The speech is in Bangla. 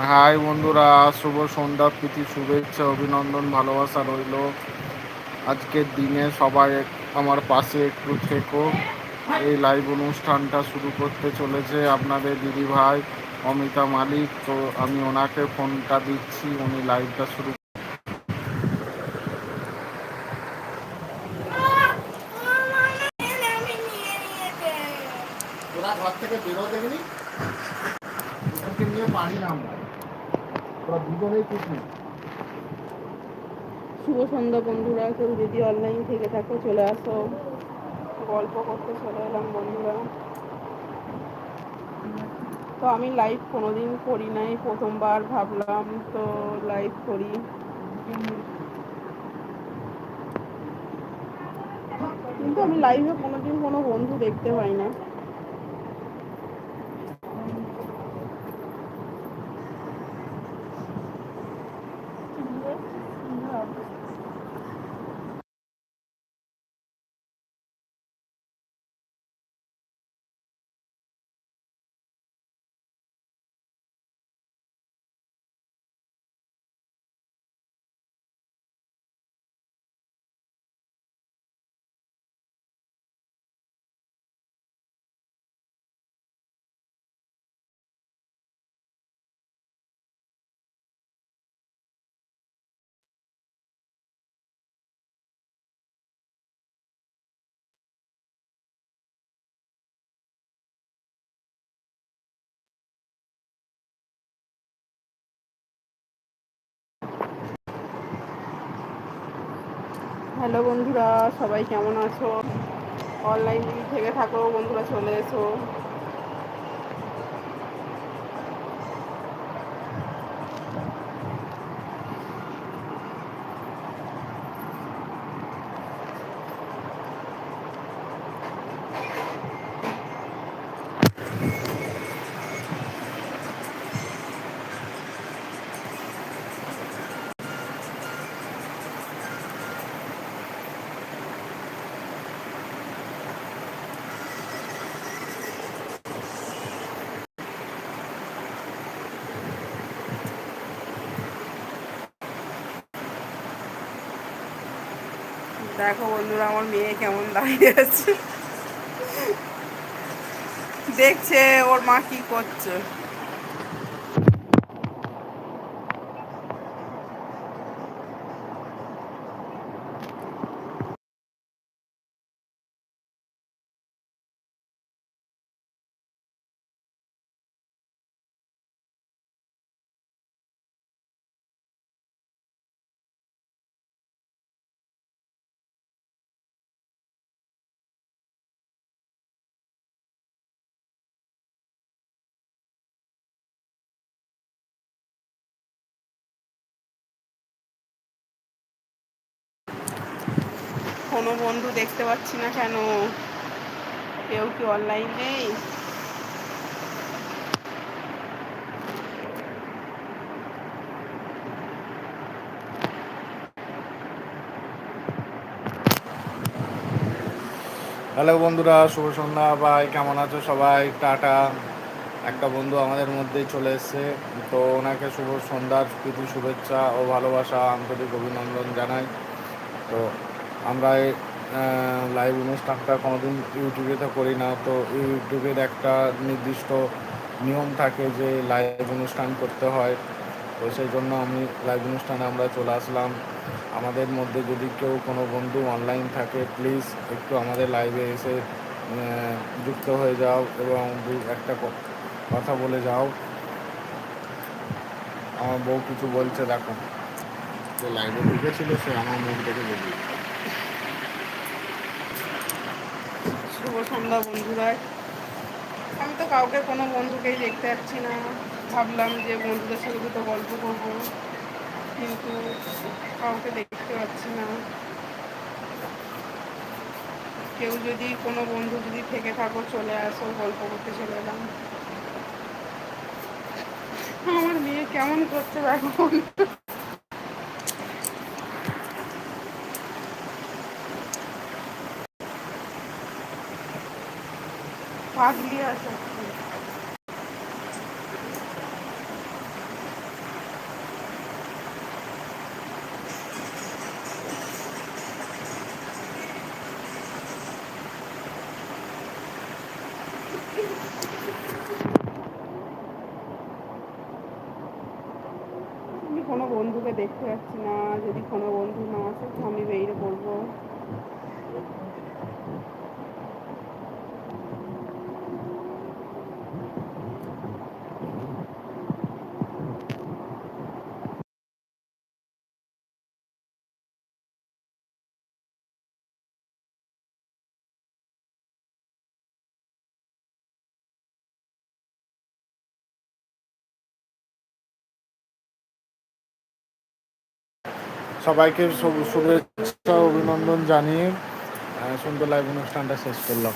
হাই বন্ধুরা, শুভ সন্ধ্যা, প্রীতি, শুভেচ্ছা, অভিনন্দন, ভালোবাসা রইল। আজকের দিনে সবাই আমার পাশে একটু থেকো। এই লাইভ অনুষ্ঠানটা শুরু করতে চলেছে আপনাদের দিদি ভাই, অমিতা মালিক। তো আমি ওনাকে ফোনটা দিচ্ছি, উনি লাইভটা শুরু ঘর থেকে বেরো দেখবি নিয়ে পারি না ওরা দুজনেই খুশি শুভ সন্ধ্যা বন্ধুরা, কেউ যদি অনলাইন থেকে থাকো, চলে আসো। গল্প করতে চলে এলাম বন্ধুরা। তো আমি লাইভ কোনোদিন করি নাই, প্রথমবার ভাবলাম তো লাইভ করি। কিন্তু আমি লাইভে কোনোদিন কোনো বন্ধু দেখতে পাই না। হ্যালো বন্ধুরা সবাই কেমন আছো? অনলাইন থেকে থাকো বন্ধুরা চলে এসো। দেখো বন্ধুরা আমার মেয়ে কেমন দাঁড়িয়ে আছে। দেখছে ওর মা কি করছে। কোনো বন্ধু দেখতে পাচ্ছি না কেন? কেউ কি অনলাইন নেই? হ্যালো বন্ধুরা, শুভ সন্ধ্যা, ভাই, কেমন আছো সবাই? টাটা। একটা বন্ধু আমাদের মধ্যেই চলে এসছে। তো ওনাকে শুভ সন্ধ্যার প্রীতি, শুভেচ্ছা ও ভালোবাসা, আন্তরিক অভিনন্দন জানাই। তো আমরা লাইভ অনুষ্ঠানটা কোনোদিন ইউটিউবে তো করি না, তো ইউটিউবের একটা নির্দিষ্ট নিয়ম থাকে যে লাইভ অনুষ্ঠান করতে হয়। তো সেই জন্য আমি লাইভ অনুষ্ঠানে আমরা চলে আসলাম। আমাদের মধ্যে যদি কেউ কোনো বন্ধু অনলাইন থাকে প্লিজ একটু আমাদের লাইভে এসে যুক্ত হয়ে যাও এবং দু, একটা কথা বলে যাও। আমার বউ কিছু বলছে, দেখো। যে লাইভে ঢুকেছিল, সে আমার মুখ দেখে বেরিয়ে শুভ সন্ধ্যা বন্ধুরা। আমি তো কাউকে কোনো বন্ধুকেই দেখতে পাচ্ছি না। ভাবলাম যে বন্ধুদের সাথে দুটো গল্প করব, কিন্তু কাউকে দেখতে পাচ্ছি না। কেউ যদি কোনো বন্ধু যদি থেকে থাকো, চলে আসো, গল্প করতে চলে এলাম। আমার মেয়ে কেমন করছে দেখো পাগলি আছে। কোনো বন্ধুকে দেখতে পাচ্ছি না, যদি কোনো বন্ধু না আসে তো আমি বেরিয়ে পড়ব। সবাইকে শুভেচ্ছা অভিনন্দন জানিয়ে সুন্দর লাইভ অনুষ্ঠানটা শেষ করলাম।